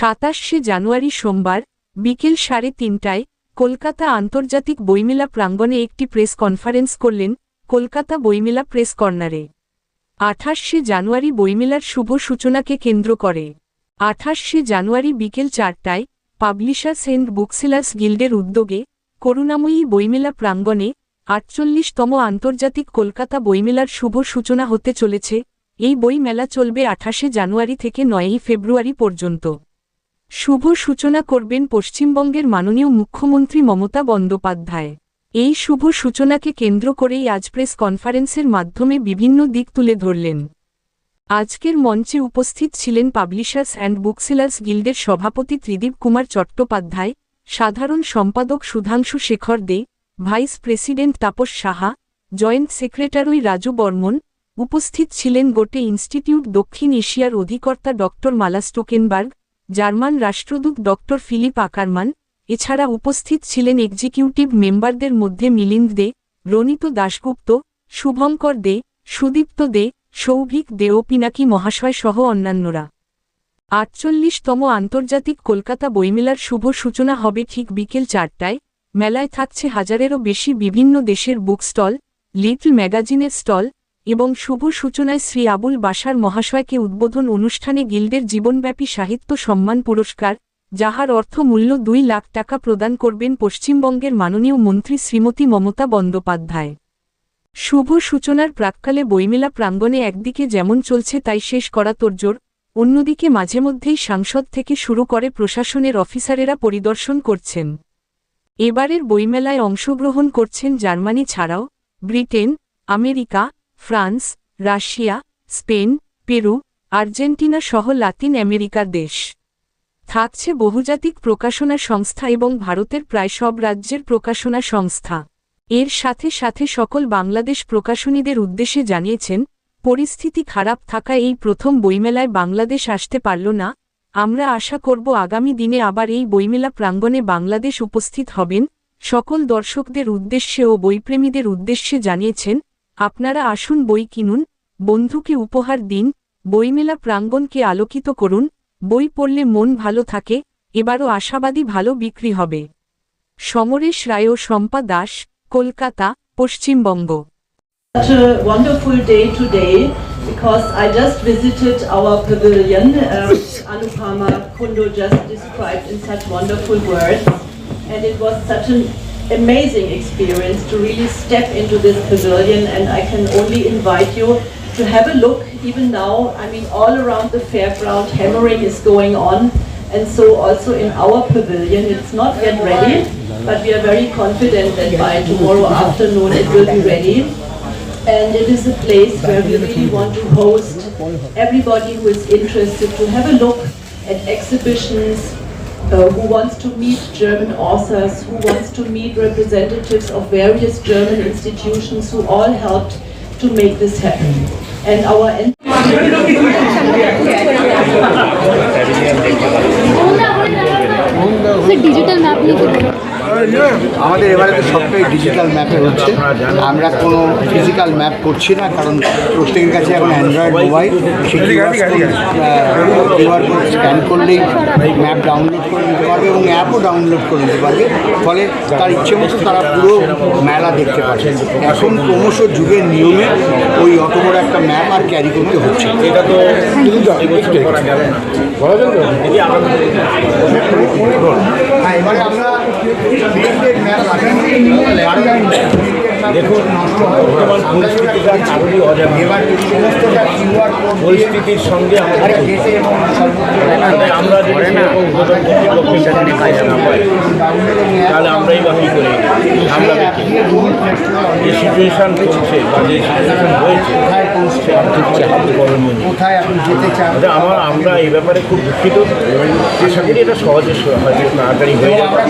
সাতাশে জানুয়ারি সোমবার, বিকেল সাড়ে তিনটায় কলকাতা আন্তর্জাতিক বইমেলা প্রাঙ্গণে একটি প্রেস কনফারেন্স করলেন কলকাতা বইমেলা প্রেস কর্নারে। আঠাশে জানুয়ারি বইমেলার শুভ সূচনাকে কেন্দ্র করে। আঠাশে জানুয়ারি বিকেল চারটায় পাবলিশার্স এন্ড বুকসেলার্স গিল্ডের উদ্যোগে করুণাময়ী বইমেলা প্রাঙ্গণে আটচল্লিশতম আন্তর্জাতিক কলকাতা বইমেলার শুভ সূচনা হতে চলেছে। এই বই মেলা চলবে আঠাশে জানুয়ারি থেকে নয়ই ফেব্রুয়ারি পর্যন্ত। শুভ সূচনা করবেন পশ্চিমবঙ্গের মাননীয় মুখ্যমন্ত্রী মমতা বন্দ্যোপাধ্যায়। এই শুভ সূচনাকে কেন্দ্র করেই আজ প্রেস কনফারেন্সের মাধ্যমে বিভিন্ন দিক তুলে ধরলেন। আজকের মঞ্চে উপস্থিত ছিলেন পাবলিশার্স অ্যান্ড বুকসেলার্স গিল্ডের সভাপতি ত্রিদীপ কুমার চট্টোপাধ্যায়, সাধারণ সম্পাদক Sudhanshu Shekhar De, vice president Tapas Saha, joint secretary Raju Barman, উপস্থিত ছিলেন গোটে ইনস্টিটিউট দক্ষিণ এশিয়ার অধিকর্তা ড মালা স্টোকেনবার্গ জার্মান রাষ্ট্রদূত ড ফিলিপ আকারমান, এছাড়া উপস্থিত ছিলেন এক্সিকিউটিভ মেম্বারদের মধ্যে মিলিন্দ দে, রণিত দাশগুপ্ত, শুভঙ্কর দে, সুদীপ্ত দে, সৌভিক দে ও পিনাকি মহাশয় সহ অন্যান্যরা। আটচল্লিশতম আন্তর্জাতিক কলকাতা বইমেলার শুভ সূচনা হবে ঠিক বিকেল চারটায়। মেলায় থাকছে হাজারেরও বেশি বিভিন্ন দেশের বুক স্টল, লিটল ম্যাগাজিনের স্টল এবং শুভ সূচনায় শ্রী আবুল বাসার মহাশয়কে উদ্বোধন অনুষ্ঠানে গিল্ডের জীবনব্যাপী সাহিত্য সম্মান পুরস্কার, যাহার অর্থ মূল্য দুই লাখ টাকা প্রদান করবেন পশ্চিমবঙ্গের মাননীয় মন্ত্রী শ্রীমতী মমতা বন্দ্যোপাধ্যায়। শুভ সূচনার প্রাক্কালে বইমেলা প্রাঙ্গণে একদিকে যেমন চলছে তাই শেষ করা তোরজোর অন্যদিকে মাঝে মধ্যেই সাংসদ থেকে শুরু করে প্রশাসনের অফিসারেরা পরিদর্শন করছেন। এবারের বইমেলায় অংশগ্রহণ করছেন জার্মানি ছাড়াও, Britain, America France, Russia, Spain, Peru, Argentina সহ লাতিন আমেরিকার দেশ। থাকছে বহুজাতিক প্রকাশনা সংস্থা এবং ভারতের প্রায় সব রাজ্যের প্রকাশনা সংস্থা। এর সাথে সাথে সকল বাংলাদেশ প্রকাশনীদের উদ্দেশ্যে জানিয়েছেন, পরিস্থিতি খারাপ থাকা এই প্রথম বইমেলায় বাংলাদেশ আসতে পারল না। আমরা আশা করব আগামী দিনে আবার এই বইমেলা প্রাঙ্গণে বাংলাদেশ উপস্থিত হবেন। সকল দর্শকদের উদ্দেশ্যে ও বইপ্রেমীদের উদ্দেশ্যে জানিয়েছেন আপনারা আসুন বই কিনুন বন্ধুকে উপহার দিন বইমেলা প্রাঙ্গণকে আলোকিত করুন বই পড়লে মন ভালো থাকে এবারও আশাবাদী ভালো বিক্রি হবে সমরেশ রায় ও Shampa Das Kolkata Paschimbanga Such a wonderful day today because I just visited our pavilion, uh, which Anupama Kundo just described in such wonderful words. And it was such an amazing experience to really step into this pavilion and I can only invite you to have a look even now. I mean, all around the fairground, hammering is going on. And so also in our pavilion, it's not yet ready, but we are very confident that by tomorrow afternoon it will be ready. And it is a place where we really want to host everybody who is interested to have a look at exhibitions, uh, who wants to meet German authors, who wants to meet representatives of various German institutions who all helped to make this happen. And our en- digital map নিয়ে কি বলবেন? আমাদের এবারে তো সবটাই digital ম্যাপে হচ্ছে। আমরা কোনো ফিজিক্যাল ম্যাপ করছি না কারণ প্রত্যেকের কাছে এখন Android mobile QR code scan করলেই ম্যাপ ডাউনলোড করে নিতে পারবে এবং অ্যাপও ডাউনলোড করে নিতে পারবে। ফলে তার ইচ্ছে মতো তারা পুরো মেলা দেখতে পারবে এখন ক্রমশ যুগের নিয়মে ওই অত বড় একটা ম্যাপ আর ক্যারি করতে হচ্ছে এটা তো হ্যাঁ এবারে আমরা ম্যাপ Là bạn. দেখুন বর্তমান পরিস্থিতিটা অজানা পরিস্থিতির সঙ্গে আমরা যদি সেরকম কর্তৃপক্ষের কাজ না পাই তাহলে আমরাই বা কী করে আমরা যে সিচুয়েশান চলছে বা যে সিচুয়েশান হয়েছে যেতে আচ্ছা, আমার আমরা এই ব্যাপারে খুব দুঃখিত। আশা করি এটা সহজে তাড়াতাড়ি হয়ে যাবে।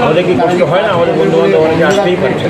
আমাদের কি কষ্ট হয় না? আমাদের বন্ধু বান্ধব অনেকে আসতেই পারছে